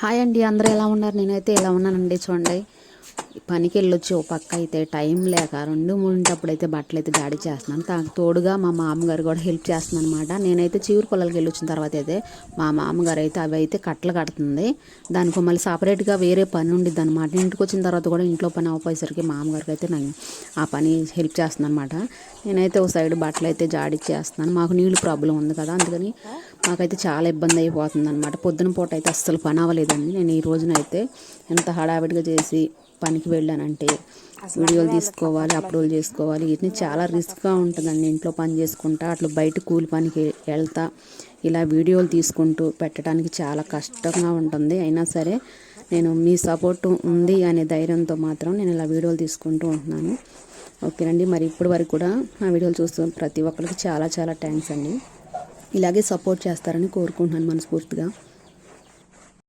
Hi అండి అందరూ ఎలా ఉన్నారు? నేనైతే ఎలా ఉన్నానండి చూడండి. పనికి వెళ్ళొచ్చి ఓ పక్క అయితే టైం లేక రెండు మూడింటప్పుడు అయితే బట్టలు అయితే డాడీ చేస్తున్నాను దానికి తోడుగా మా మామగారు కూడా హెల్ప్ చేస్తున్నాను అనమాట నేనైతే చీవురు పొలాలకి వెళ్ళొచ్చిన తర్వాత అయితే మా మామగారు అయితే అవి అయితే కట్టలు కడుతుంది. దానికి మళ్ళీ సపరేట్గా వేరే పని ఉండిద్ది అనమాట ఇంటికి వచ్చిన తర్వాత కూడా ఇంట్లో పని అవ్వపోయేసరికి మామగారికి అయితే నేను ఆ పని హెల్ప్ చేస్తున్నాను అనమాట నేనైతే ఓ సైడ్ బట్టలు అయితే జాడి చేస్తున్నాను. మాకు నీళ్ళు ప్రాబ్లం ఉంది కదా అందుకని మాకైతే చాలా ఇబ్బంది అయిపోతుంది అనమాట పొద్దున పూట అయితే అస్సలు పని అవ్వలేదండి. నేను ఈ రోజునైతే ఎంత హడావిడిగా చేసి పనికి వెళ్ళానంటే వీడియోలు తీసుకోవాలి అప్లోడ్ చేసుకోవాలి. వీటిని చాలా రిస్క్గా ఉంటుందండి ఇంట్లో పని చేసుకుంటా అట్లా బయట కూలి పనికి వెళ్తా ఇలా వీడియోలు తీసుకుంటూ పెట్టడానికి చాలా కష్టంగా ఉంటుంది. అయినా సరే నేను మీ సపోర్ట్ ఉంది అనే ధైర్యంతో మాత్రం నేను ఇలా వీడియోలు తీసుకుంటూ ఉంటున్నాను. ఓకేనండి మరి ఇప్పటి వరకు కూడా నా వీడియోలు చూస్తున్న ప్రతి ఒక్కరికి చాలా చాలా థ్యాంక్స్ అండి. ఇలాగే సపోర్ట్ చేస్తారని కోరుకుంటున్నాను మనస్ఫూర్తిగా.